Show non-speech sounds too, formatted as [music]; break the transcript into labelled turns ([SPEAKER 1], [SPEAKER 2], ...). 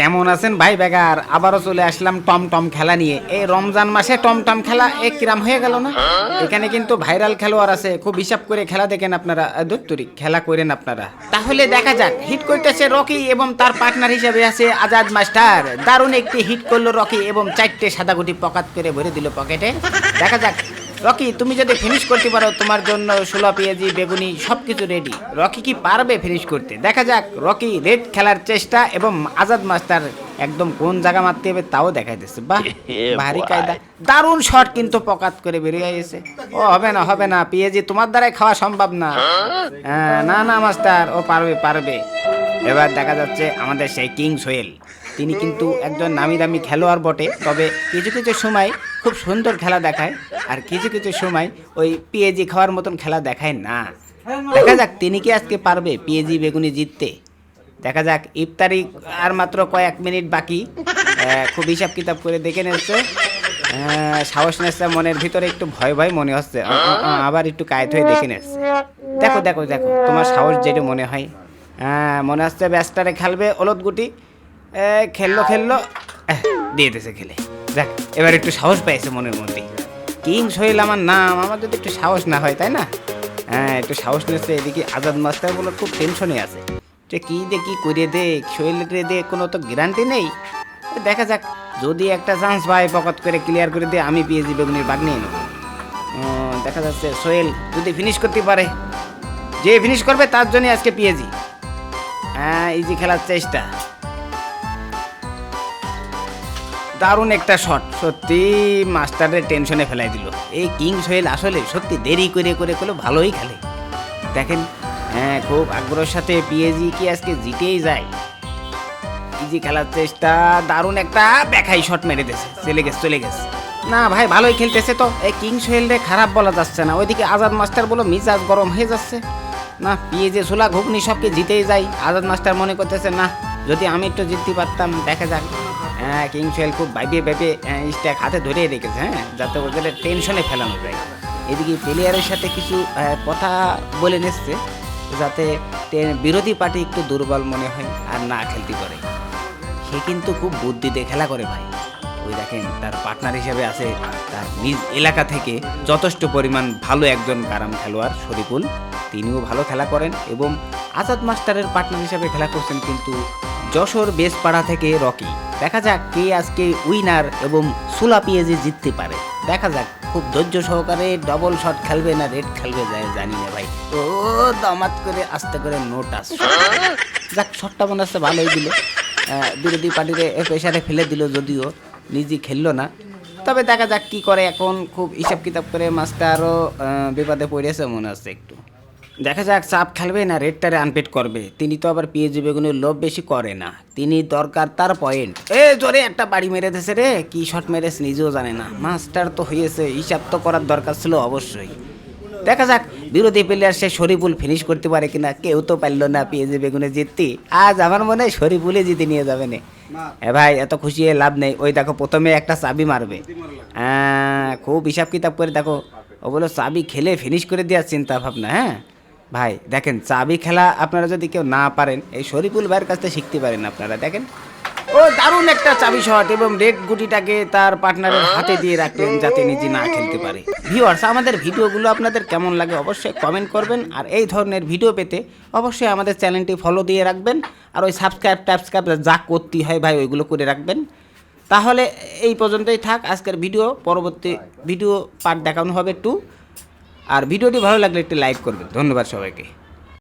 [SPEAKER 1] কেমন আছেন? ভাই বেগার আবারও চলে আসলাম টম টম খেলা নিয়ে। এই রমজান মাসে টম টম খেলা এক কিরাম হয়ে গেল না? এখানে কিন্তু ভাইরাল খেলোয়াড় আছে, খুব হিসাব করে খেলা দেখেন আপনারা। দত্তরি, খেলা করেন আপনারা। তাহলে দেখা যাক হিট করতেছে রকি এবং তার পার্টনার হিসেবে আছে আজাদ মাস্টার। দারুণ একটি হিট করল রকি এবং চারটে সাদা গুটি পকাত করে ভরে দিল পকেটে দেখা যাক রকি তুমি যদি ফিনিশ করতে পারো তোমার জন্য ষোলো পেঁয়াজি বেগুনি সবকিছু রেডি রকি কি পারবে ফিনিশ করতে? দেখা যাক রকি রেড খেলার চেষ্টা এবং আজাদ মাস্টার একদম কোন জায়গা মারতে হবে তাও দেখা দিচ্ছে বাহ [laughs] ভারী কায়দা। দারুণ শট কিন্তু পকাত করে বেরিয়ে গেছে ও হবে না হবে না পেঁয়াজি তোমার দ্বারাই খাওয়া সম্ভব না। হ্যাঁ, না না মাস্টার ও পারবে পারবে। এবার দেখা যাচ্ছে আমাদের সেই কিং সোহেল তিনি কিন্তু একজন নামি দামি খেলোয়াড় বটে। তবে কিছু কিছু সময় খুব সুন্দর খেলা দেখায়। আর কিছু কিছু সময় ওই পিএজি খাওয়ার মতন খেলা দেখায় না। দেখা যাক, তিনি কি আজকে পারবে পিএজি বেগুনি জিততে। দেখা যাক, ইফতারি আর মাত্র কয়েক মিনিট বাকি। খুব হিসাব কিতাব করে দেখে নিচ্ছে। সাহস নেচ্ছে, মনের ভিতরে একটু ভয় ভয় মনে হচ্ছে। আবার একটু কায়েত হয়ে দেখে নিচ্ছে। দেখো দেখো দেখো, তোমার সাহস যেটা মনে হয়। হ্যাঁ মনে হচ্ছে ব্যাস্টারে খেলবে ওলদ গুটি খেললো খেললো। দিয়ে দিয়েছে খেলে। দেখ, এবার একটু সাহস পেয়েছে মনের মধ্যে কিং সোহেল আমার নাম, আমার যদি একটু সাহস না হয়, তাই না? হ্যাঁ একটু সাহস নিচ্ছে এদিকে আজাদ মাস্টার বলে খুব টেনশনে আছে। যে কি দে কি করে দে, সোহেলের দে, কোনো তো গ্যারান্টি নেই। দেখা যাক, যদি একটা চান্স পাই পকত করে ক্লিয়ার করে দিয়ে আমি পিএজি বেগুনির বাগ নিয়ে নেব। দেখা যাচ্ছে সোহেল যদি ফিনিশ করতে পারে। যে ফিনিশ করবে, তার জন্য আজকে পিএজি হ্যাঁ ইজি খেলার চেষ্টা। দারুণ একটা শট সত্যি মাস্টারের টেনশনে ফেলাই দিল। এই কিং সোহেল আসলে সত্যি দেরি করে করে করে ভালোই খেলে। দেখেন হ্যাঁ খুব আগ্রহের সাথে পিএজি কি আজকে জিতেই যায়। ইজি খেলার চেষ্টা, দারুণ একটা ব্যাখাই শট মেরে দিয়েছে। চলে গেছে চলে গেছে। না ভাই, ভালোই খেলতেছে তো। এই কিং সোহেল রে খারাপ বলা যাচ্ছে না। ওইদিকে আজাদ মাস্টার বলো মিজাজ গরম হয়ে যাচ্ছে। না পিএজে ছোলা ঘুগনি সবকে জিতেই যায়। আজাদ মাস্টার মনে করতেছে, না, যদি আমি একটু জিততে পারতাম, দেখা যাক। হ্যাঁ সোহেল খুব ভাইবে ভাইবে স্ট্যাক হাতে ধরে রেখেছে হ্যাঁ যাতে ওদের টেনশনে ফেলানো যায়। এদিকে প্লেয়ারের সাথে কিছু কথা বলে নিচ্ছে, যাতে বিরোধী পার্টি একটু দুর্বল মনে হয় আর না খেলতে পারে। সে কিন্তু খুব বুদ্ধিতে খেলা করে ভাই। ওই দেখেন, তার পার্টনার হিসেবে আছে, তার নিজ এলাকা থেকে যথেষ্ট পরিমাণ ভালো একজন কারাম খেলোয়াড় শরীফুল। তিনিও ভালো খেলা করেন এবং আজাদ মাস্টারের পার্টনার হিসেবে খেলা করছেন কিন্তু যশোর বেসপাড়া থেকে রকি। দেখা যাক কে আজকে উইনার এবং সুলা পিএজি জিততে পারে। দেখা যাক খুব ধৈর্য সহকারে ডবল শট খেলবে না রেড খেলবে যায় জানি না ভাই। ও দামাত করে আস্তে করে নোটাস যাক শটটা মনে হচ্ছে ভালোই দিল। বিরোধী পার্টিরে প্রেশারে ফেলে দিল যদিও নিজে খেললো না। তবে দেখা যাক কি করে এখন খুব হিসাব কিতাব করে আহ, বিপদে পড়েছে মনে হচ্ছে একটু। দেখা যাক চাপ খেলবে না রেডটারে আনপেড করবে। তিনি তো আবার পিএজি বেগুনের লোভ বেশি করে না। তিনি দরকার তার পয়েন্ট এ জোরে একটা বাড়ি মেরে দিয়েছে রে। কি শট মেরেছে নিজেও জানে না। মাস্টার তো হয়েছে হিসাব তো করার দরকার ছিল অবশ্যই। দেখা যাক বিরোধী প্লেয়ার সে শরীফুল ফিনিশ করতে পারে কিনা কেউ তো পারল না পিএজি বেগুনে জিততে। আজ আমার মনে হয় শরীফুলে জিতে নিয়ে যাবে না। এ ভাই এত খুশি হয়ে লাভ নেই। ওই দেখো প্রথমে একটা চাবি মারবে। হ্যাঁ, খুব হিসাব কিতাব করে দেখো। ও বলো চাবি খেলে ফিনিশ করে দেওয়ার চিন্তা ভাবনা হ্যাঁ? ভাই, দেখেন, চাবি খেলা আপনারা যদি কেউ না পারেন, এই শরীফুল ভাইয়ের কাছ থেকে শিখতে পারেন আপনারা, দেখেন। ও, দারুণ একটা চাবি শট এবং রেড গুটিটাকে তার পার্টনারের হাতে দিয়ে রাখলেন যাতে নিজে না খেলতে পারে। ভিউয়ার্স আমাদের ভিডিওগুলো আপনাদের কেমন লাগে অবশ্যই কমেন্ট করবেন, আর এই ধরনের ভিডিও পেতে অবশ্যই আমাদের চ্যানেলটি ফলো দিয়ে রাখবেন, আর ওই সাবস্ক্রাইব টাবস্ক্রাইব যা করতে হয় ভাই, ওইগুলো করে রাখবেন। তাহলে এই পর্যন্তই থাক, আজকের ভিডিও, পরবর্তী ভিডিও পার্ট দেখানো হবে টু আর ভিডিওটি ভালো লাগলে একটি লাইক করবেন। ধন্যবাদ সবাইকে।